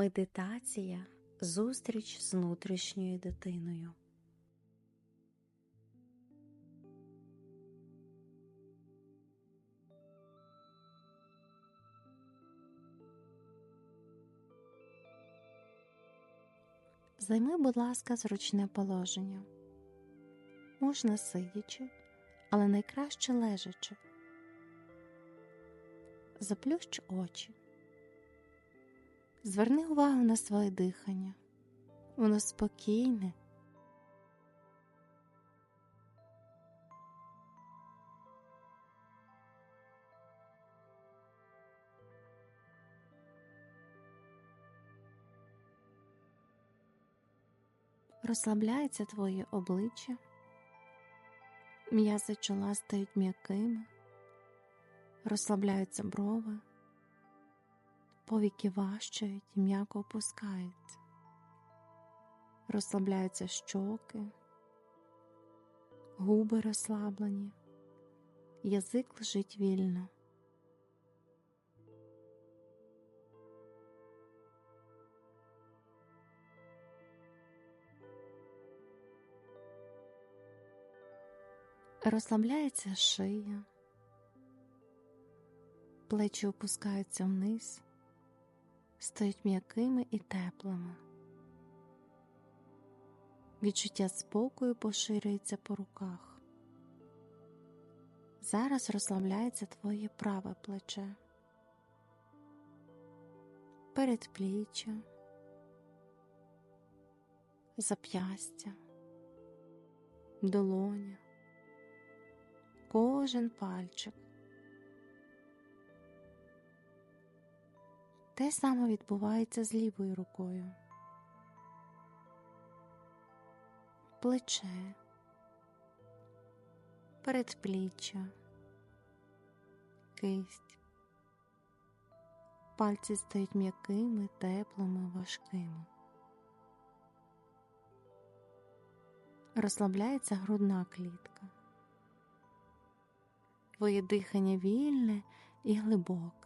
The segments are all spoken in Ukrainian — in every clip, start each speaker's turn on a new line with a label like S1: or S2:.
S1: Медитація зустріч з внутрішньою дитиною. Займи, будь ласка, зручне положення. Можна сидячи, але найкраще лежачи. Заплющ очі. Зверни увагу на своє дихання. Воно спокійне. Розслабляється твоє обличчя, м'язи чола стають м'якими, розслабляються брови повіки важчають і м'яко опускаються, розслабляються щоки, губи розслаблені, язик лежить вільно. Розслабляється шия, плечі опускаються вниз, стають м'якими і теплими. Відчуття спокою поширюється по руках. Зараз розслабляється твоє праве плече, передпліччя, зап'ястя, долоня, кожен пальчик. Те саме відбувається з лівою рукою. Плече, передпліччя, кисть. Пальці стають м'якими, теплими, важкими. Розслабляється грудна клітка. Твоє дихання вільне і глибоке.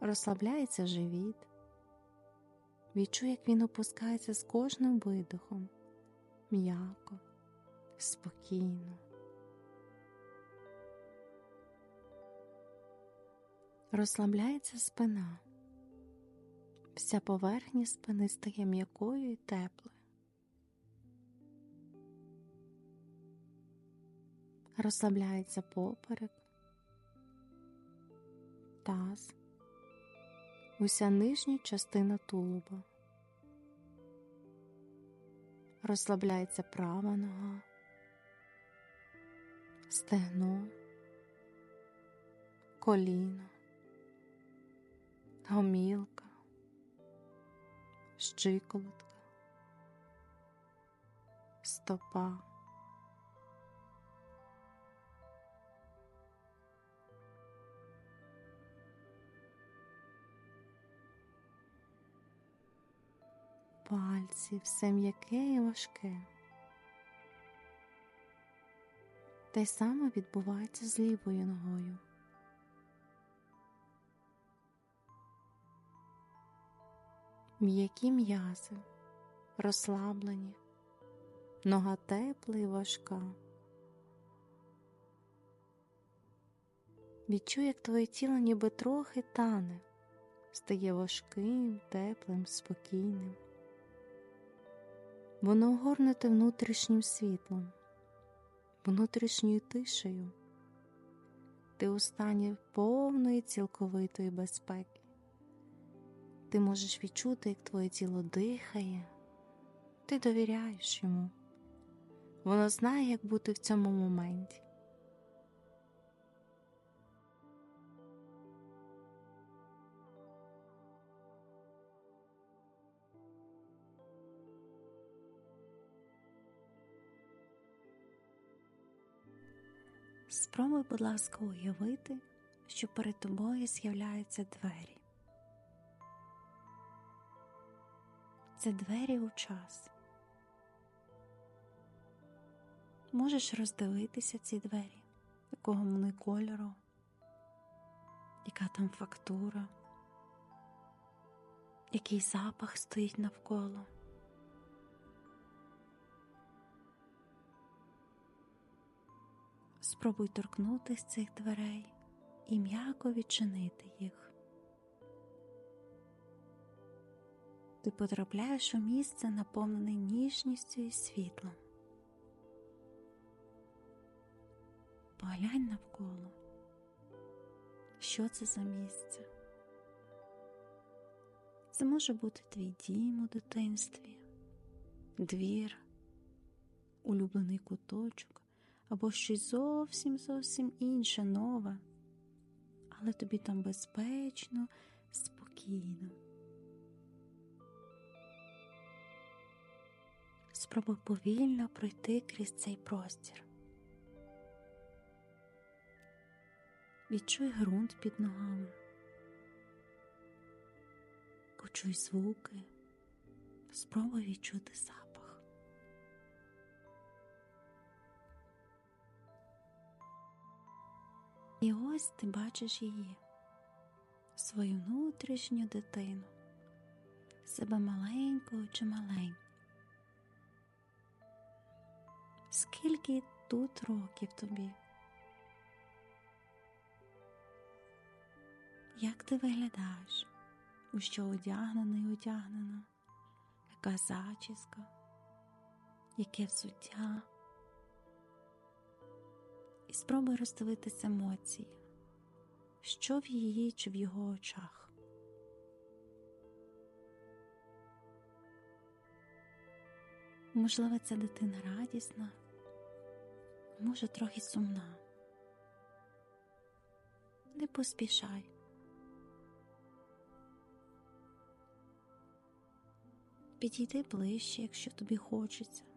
S1: Розслабляється живіт, відчуй, як він опускається з кожним видохом, м'яко, спокійно. Розслабляється спина, вся поверхня спини стає м'якою і теплою. Розслабляється поперек, таз, уся нижня частина тулуба. Розслабляється права нога, стегно, коліно, гомілка, щиколотка, стопа. Пальці, все м'яке і важке. Те саме відбувається з лівою ногою. М'які м'язи, розслаблені, нога тепла і важка. Відчуй, як твоє тіло ніби трохи тане, стає важким, теплим, спокійним. Воно огорнете внутрішнім світлом, внутрішньою тишею, ти у стані повної цілковитої безпеки. Ти можеш відчути, як твоє тіло дихає, ти довіряєш йому, воно знає, як бути в цьому моменті. Спробуй, будь ласка, уявити, що перед тобою з'являються двері. Це двері у час. Можеш роздивитися ці двері, якого вони кольору, яка там фактура, який запах стоїть навколо. Спробуй торкнутися цих дверей і м'яко відчинити їх. Ти потрапляєш у місце, наповнене ніжністю і світлом. Поглянь навколо. Що це за місце? Це може бути твій дім у дитинстві, двір, улюблений куточок або щось зовсім зовсім інше, нове, але тобі там безпечно, спокійно. Спробуй повільно пройти крізь цей простір. Відчуй ґрунт під ногами, почуй звуки, спробуй відчути запах. І ось ти бачиш її, свою внутрішню дитину, себе маленького чи маленького. Скільки тут років тобі? Як ти виглядаєш? У що одягнена і одягнена? Яка зачіска? Яке взуття? І спробуй роздивитися емоції, що в її чи в його очах. Можливо, ця дитина радісна, може трохи сумна. Не поспішай. Підійди ближче, якщо тобі хочеться.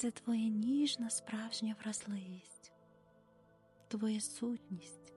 S1: Це твоя ніжна справжня вразливість, твоя сутність.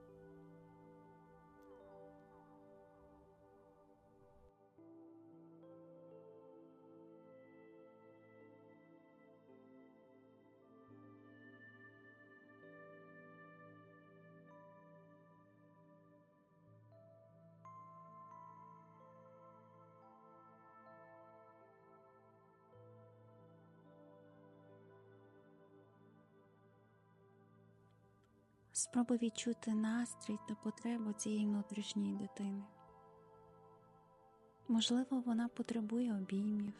S1: Спробуй відчути настрій та потребу цієї внутрішньої дитини. Можливо, вона потребує обіймів.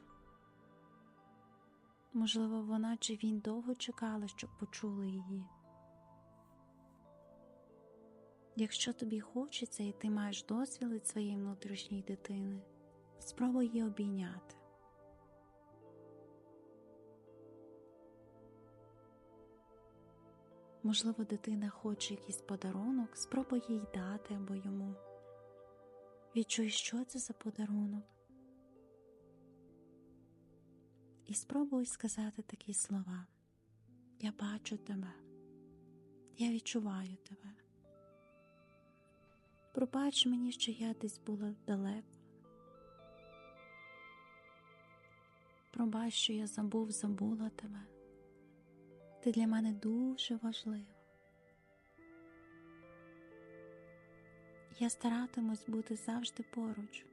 S1: Можливо, вона чи він довго чекали, щоб почули її. Якщо тобі хочеться і ти маєш досвід від своєї внутрішньої дитини, спробуй її обійняти. Можливо, дитина хоче якийсь подарунок, спробуй їй дати або йому. Відчуй, що це за подарунок. І спробуй сказати такі слова. Я бачу тебе, я відчуваю тебе. Пробач мені, що я десь була далеко. Пробач, що я забув, забула тебе. Ти для мене дуже важлива. Я старатимусь бути завжди поруч.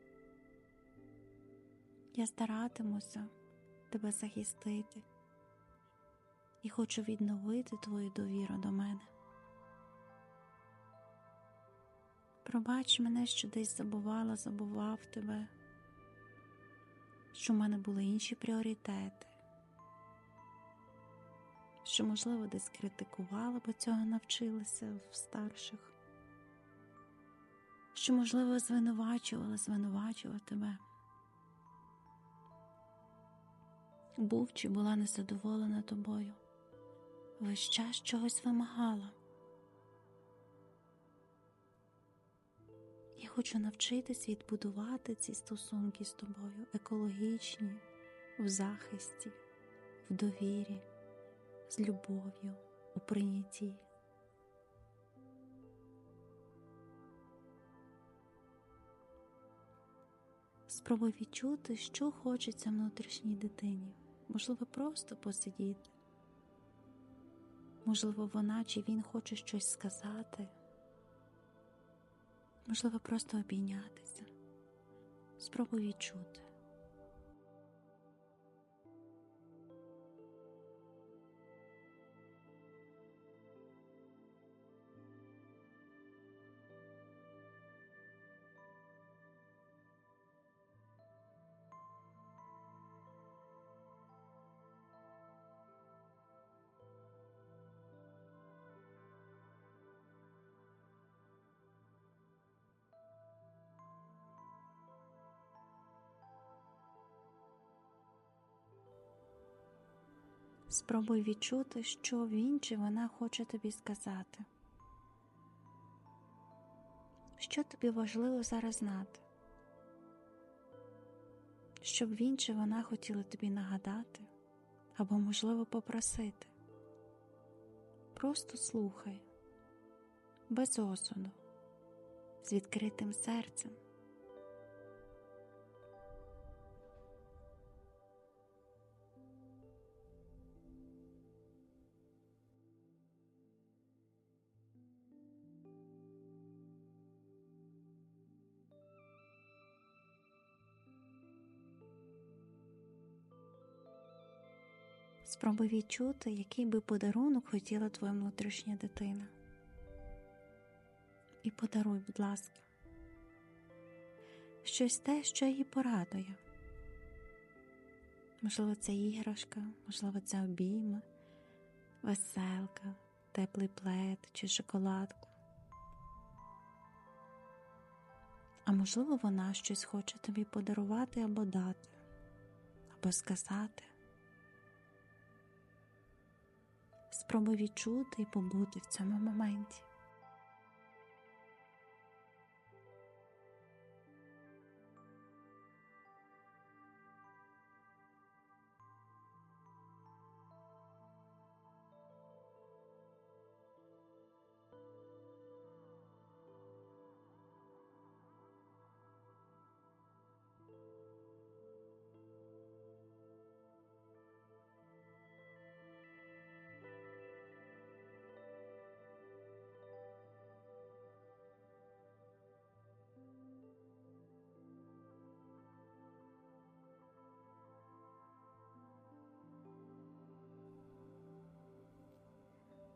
S1: Я старатимуся тебе захистити і хочу відновити твою довіру до мене. Пробач мене, що десь забувала, забував тебе, що в мене були інші пріоритети що, можливо, десь критикувала, бо цього навчилася в старших, що, можливо, звинувачувала, звинувачувала тебе. Був чи була незадоволена тобою, весь час чогось вимагала. Я хочу навчитись відбудувати ці стосунки з тобою, екологічні, в захисті, в довірі з любов'ю у прийнятті. Спробуй відчути, що хочеться внутрішній дитині, можливо, просто посидіти, Можливо, вона чи він хоче щось сказати, можливо, просто обійнятися. Спробуй відчути. Спробуй відчути, що він чи вона хоче тобі сказати. Що тобі важливо зараз знати? Щоб він чи вона хотіли тобі нагадати або, можливо, попросити. Просто слухай, без осуду, з відкритим серцем. Спробуй відчути, який би подарунок хотіла твоя внутрішня дитина. І подаруй, будь ласка, щось те, що її порадує. Можливо, це іграшка, можливо, це обійми, веселка, теплий плед чи шоколадку. А можливо, вона щось хоче тобі подарувати або дати, або сказати. Спробуй відчути і побути в цьому моменті.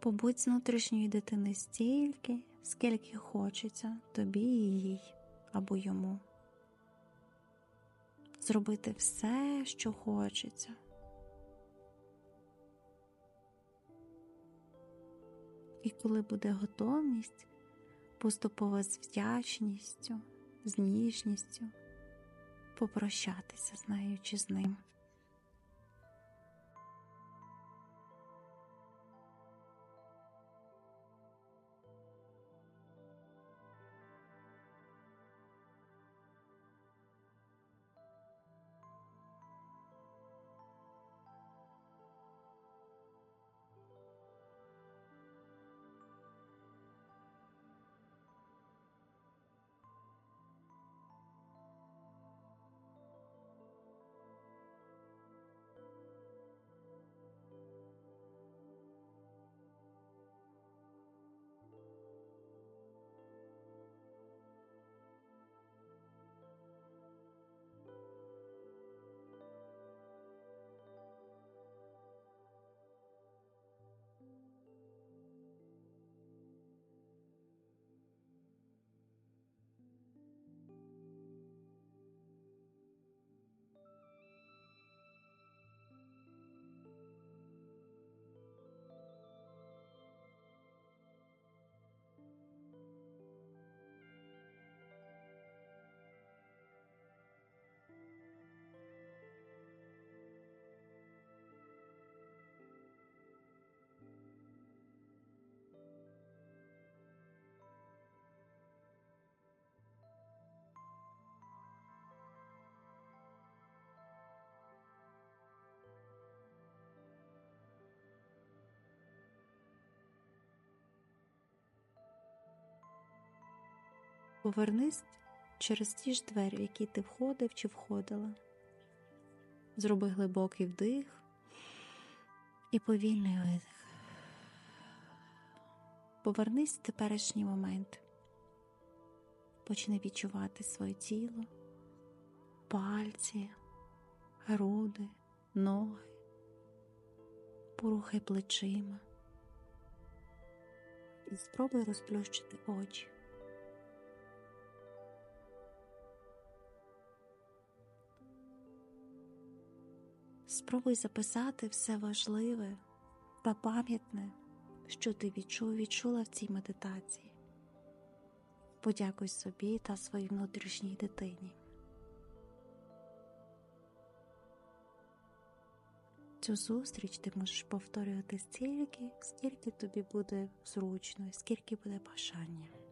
S1: Побудь з внутрішньої дитини стільки, скільки хочеться тобі і їй або йому. Зробити все, що хочеться. І коли буде готовність, поступово з вдячністю, з ніжністю попрощатися з нею чи з ним. Повернись через ті ж двері, в які ти входив чи входила. Зроби глибокий вдих і повільний видих. Повернись в теперішній момент. Почни відчувати своє тіло, пальці, груди, ноги, порухай плечима і спробуй розплющити очі. Спробуй записати все важливе та пам'ятне, що ти відчув, відчула в цій медитації. Подякуй собі та своїй внутрішній дитині. Цю зустріч ти можеш повторювати стільки, скільки тобі буде зручно, скільки буде бажання.